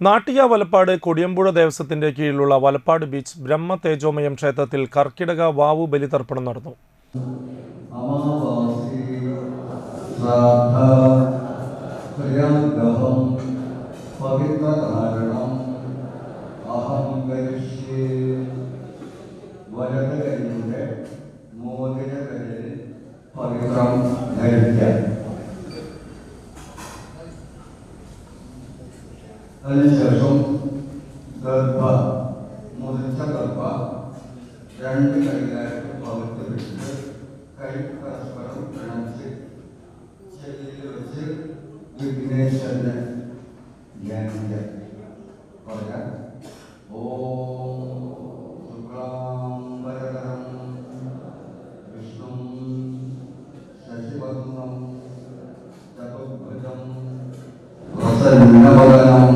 നാട്ടിയ വലപ്പാട് കൊടിയമ്പുഴ ദേവസ്വത്തിന്റെ കീഴിലുള്ള വലപ്പാട് ബീച്ച് ബ്രഹ്മ തേജോമയം ക്ഷേത്രത്തിൽ കർക്കിടക വാവു ബലിതർപ്പണം നടന്നു. പവിത്രം shraddha Alishasom, Garba, Modinsa Garba, and the Kailash of the Visitor, Kail Parasparam Pranamsik, Shakil Vasir, Vignesh Chandra, Jnanjaya. Korea. Om Sukram Varadam Vishnum Shashivadnam Japabhajam Vasanna Vadanam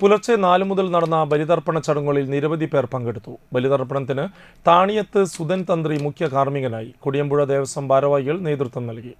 പുലർച്ചെ നാലു മുതൽ നടന്ന ബലിതർപ്പണ ചടങ്ങുകളിൽ നിരവധി പേർ പങ്കെടുത്തു. ബലിതർപ്പണത്തിന് താണിയത്ത് സുധൻ തന്ത്രി മുഖ്യ കാർമ്മികനായി കൊടിയമ്പുഴ ദേവസ്വം ഭാരവാഹികൾ നേതൃത്വം നൽകി.